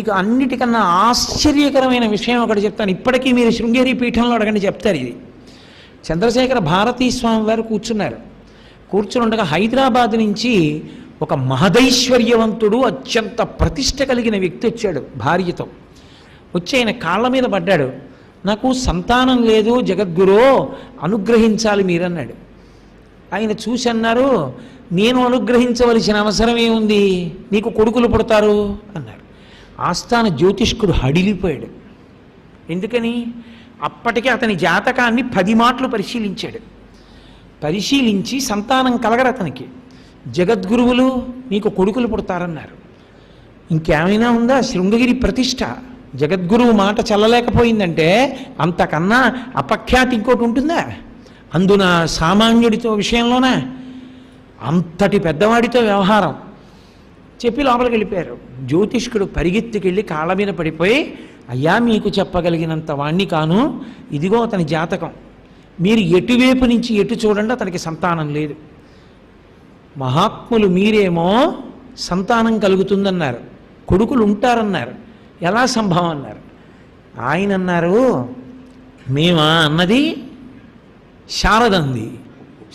మీకు అన్నిటికన్నా ఆశ్చర్యకరమైన విషయం ఒకటి చెప్తాను. ఇప్పటికీ మీరు శృంగేరి పీఠంలో అడగండి చెప్తారు ఇది. చంద్రశేఖర భారతీ స్వామి వారు కూర్చున్నారు. కూర్చుని ఉండగా హైదరాబాద్ నుంచి ఒక మహదైశ్వర్యవంతుడు అత్యంత ప్రతిష్ట కలిగిన వ్యక్తి వచ్చాడు భార్యతో. వచ్చి ఆయన కాళ్ళ మీద పడ్డాడు. నాకు సంతానం లేదు జగద్గురో అనుగ్రహించాలి మీరన్నాడు. ఆయన చూసి అన్నారు నేను అనుగ్రహించవలసిన అవసరం ఏముంది నీకు కొడుకులు పుడతారు అన్నారు. ఆస్థాన జ్యోతిష్కుడు హడిలిపోయాడు. ఎందుకని? అప్పటికే అతని జాతకాన్ని పది మాటలు పరిశీలించాడు. పరిశీలించి సంతానం కలగరు అతనికి. జగద్గురువులు నీకు కొడుకులు పుడతారన్నారు. ఇంకేమైనా ఉందా? శృంగగిరి ప్రతిష్ట. జగద్గురువు మాట చల్లలేకపోయిందంటే అంతకన్నా అపఖ్యాతి ఇంకోటి ఉంటుందా? అందున సామాన్యుడితో విషయంలోనే? అంతటి పెద్దవాడితో వ్యవహారం. చెప్పి లోపలికి వెళ్ళిపోయారు. జ్యోతిష్కుడు పరిగెత్తుకెళ్ళి కాళ్ళ మీద పడిపోయి అయ్యా మీకు చెప్పగలిగినంత వాణ్ణి కాను. ఇదిగో అతని జాతకం. మీరు ఎటువైపు నుంచి ఎటు చూడండి అతనికి సంతానం లేదు. మహాత్ములు మీరేమో సంతానం కలుగుతుందన్నారు. కొడుకులు ఉంటారన్నారు. ఎలా సంభవం అన్నారు. ఆయన అన్నారు మేమా అన్నది శారదంది.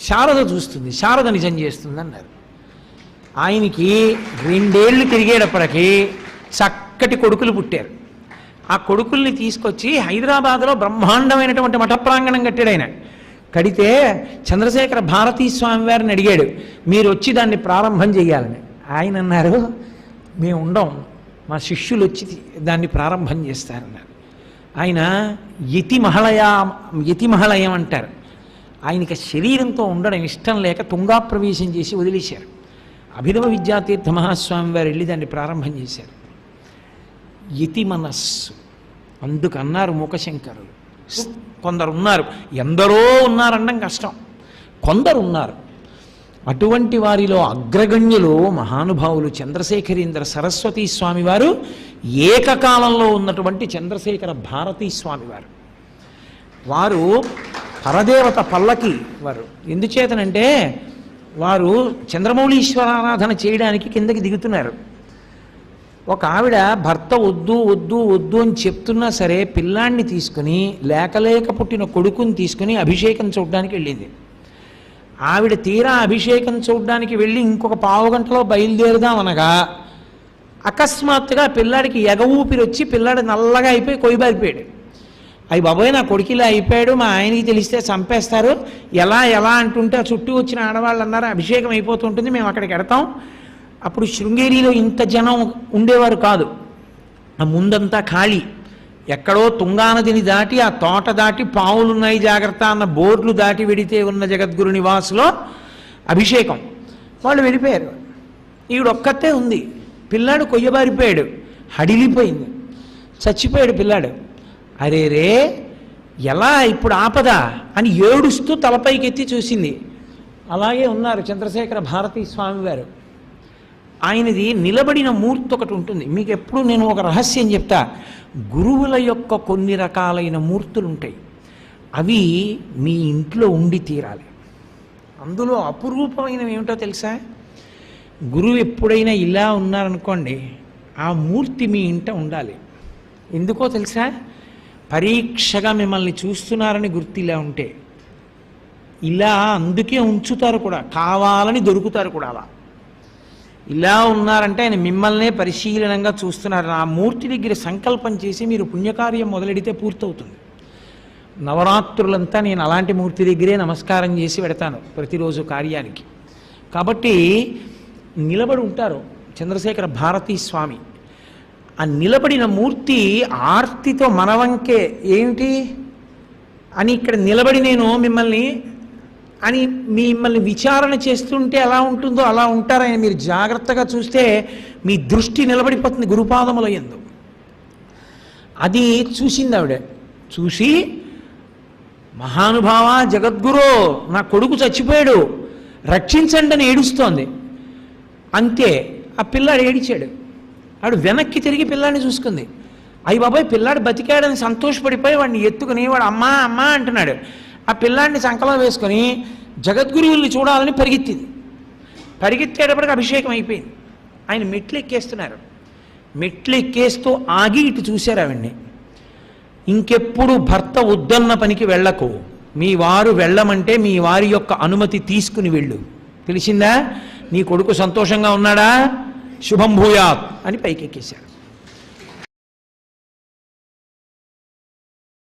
శారద చూస్తుంది. శారద నిజం చేస్తుంది అన్నారు ఆయనకి రెండేళ్ళు తిరిగేటప్పటికి చక్కటి కొడుకులు పుట్టారు. ఆ కొడుకుల్ని తీసుకొచ్చి హైదరాబాద్లో బ్రహ్మాండమైనటువంటి మఠ ప్రాంగణం కట్టాడు ఆయన. కడితే చంద్రశేఖర భారతీ స్వామి వారిని అడిగాడు మీరు వచ్చి దాన్ని ప్రారంభం చేయాలని ఆయన అన్నారు మేము ఉండం మా శిష్యులు వచ్చి దాన్ని ప్రారంభం చేస్తారన్నారు. ఆయన యతి మహళయ యతి మహళయం అంటారు. ఆయనకి శరీరంతో ఉండడం ఇష్టం లేక తుంగా ప్రవేశం చేసి వదిలేశారు. అభినవ విద్యాతీర్థ మహాస్వామి వారు వెళ్ళి దాన్ని ప్రారంభం చేశారు. యతి మనస్సు. అందుకన్నారు మూకశంకరులు. కొందరు ఉన్నారు ఎందరో ఉన్నారనడం కష్టం. కొందరు ఉన్నారు అటువంటి వారిలో అగ్రగణ్యులు మహానుభావులు చంద్రశేఖరేంద్ర సరస్వతీ స్వామివారు ఏకకాలంలో ఉన్నటువంటి చంద్రశేఖర భారతీ స్వామివారు వారు పరదేవత పల్లకి వారు. ఎందుచేతనంటే వారు చంద్రమౌళీశ్వరారాధన చేయడానికి కిందకి దిగుతున్నారు. ఒక ఆవిడ భర్త వద్దు వద్దు వద్దు అని చెప్తున్నా సరే పిల్లాన్ని తీసుకుని లేకలేక పుట్టిన కొడుకుని తీసుకుని అభిషేకం చూడడానికి వెళ్ళింది. ఆవిడ తీరా అభిషేకం చూడడానికి వెళ్ళి ఇంకొక పావు గంటలో బయలుదేరుదాం అనగా అకస్మాత్తుగా పిల్లాడికి ఎగ ఊపిరి వచ్చి పిల్లాడు నల్లగా అయిపోయి కొయ్యబారిపోయాడు. అయ్యి బాబోయ్ నా కొడుకు ఇలా అయిపోయాడు మా ఆయనకి తెలిస్తే చంపేస్తారు. ఎలా ఎలా అంటుంటే చుట్టూ వచ్చిన ఆడవాళ్ళు అన్నారు అభిషేకం అయిపోతుంటుంది మేము అక్కడికి వెడతాం. అప్పుడు శృంగేరిలో ఇంత జనం ఉండేవారు కాదు. ఆ ముందంతా ఖాళీ. ఎక్కడో తుంగానదిని దాటి ఆ తోట దాటి పావులున్నాయి జాగ్రత్త అన్న బోర్లు దాటి వెడితే ఉన్న జగద్గురు నివాసులో అభిషేకం. వాళ్ళు వెళ్ళిపోయారు. ఈవిడొక్కతే ఉంది. పిల్లాడు కొయ్యబారిపోయాడు. హడిలిపోయింది. చచ్చిపోయాడు పిల్లాడు. అరే రే ఎలా ఇప్పుడు ఆపద అని ఏడుస్తూ తలపైకెత్తి చూసింది. అలాగే ఉన్నారు చంద్రశేఖర భారతీ స్వామి వారు ఆయనది నిలబడిన మూర్తి ఒకటి ఉంటుంది. మీకు ఎప్పుడు నేను ఒక రహస్యం చెప్తా. గురువుల యొక్క కొన్ని రకాలైన మూర్తులు ఉంటాయి అవి మీ ఇంట్లో ఉండి తీరాలి. అందులో అపురూపమైనవి ఏమిటో తెలుసా? గురువు ఎప్పుడైనా ఇలా ఉన్నారనుకోండి ఆ మూర్తి మీ ఇంట ఉండాలి. ఎందుకో తెలుసా? పరీక్షగా మిమ్మల్ని చూస్తున్నారని గుర్తు ఇలా ఉంటే ఇలా అందుకే ఉంచుతారు కూడా కావాలని దొరుకుతారు కూడా అలా. ఇలా ఉన్నారంటే ఆయన మిమ్మల్నే పరిశీలనంగా చూస్తున్నారు. ఆ మూర్తి దగ్గర సంకల్పం చేసి మీరు పుణ్యకార్యం మొదలెడితే పూర్తవుతుంది. నవరాత్రులంతా నేను అలాంటి మూర్తి దగ్గరే నమస్కారం చేసి పెడతాను ప్రతిరోజు కార్యానికి. కాబట్టి నిలబడి ఉంటారు చంద్రశేఖర భారతీ స్వామి. ఆ నిలబడిన మూర్తి ఆర్తితో మనవంకే ఏమిటి? అని ఇక్కడ నిలబడి నేను మిమ్మల్ని అని మిమ్మల్ని విచారణ చేస్తుంటే ఎలా ఉంటుందో అలా ఉంటారని మీరు జాగ్రత్తగా చూస్తే మీ దృష్టి నిలబడిపోతుంది గురుపాదముల ఎందు. అది చూసింది ఆవిడ. చూసి మహానుభావ జగద్గురు నా కొడుకు చచ్చిపోయాడు రక్షించండి అని ఏడుస్తోంది. అంతే ఆ పిల్లాడు ఏడిచాడు. ఆడు వెనక్కి తిరిగి పిల్లాడిని చూసుకుంది. అయ్యి బాబాయ్ పిల్లాడు బతికాడని సంతోషపడిపోయి వాడిని ఎత్తుకుని వాడు అమ్మా అమ్మా అంటున్నాడు. ఆ పిల్లాడిని సంకలం వేసుకొని జగద్గురువుల్ని చూడాలని పరిగెత్తింది. పరిగెత్తేటప్పటికి అభిషేకం అయిపోయింది. ఆయన మెట్లు ఎక్కేస్తున్నారు మెట్లు ఎక్కేస్తూ ఆగి ఇటు చూశారు ఆవిడ్ని. ఇంకెప్పుడు భర్త వద్దన్న పనికి వెళ్ళకు. మీ వారు వెళ్ళమంటే మీ వారి యొక్క అనుమతి తీసుకుని వెళ్ళు. తెలిసిందా? నీ కొడుకు సంతోషంగా ఉన్నాడా? శుభం భూయాత్ అని పైకెక్కేశారు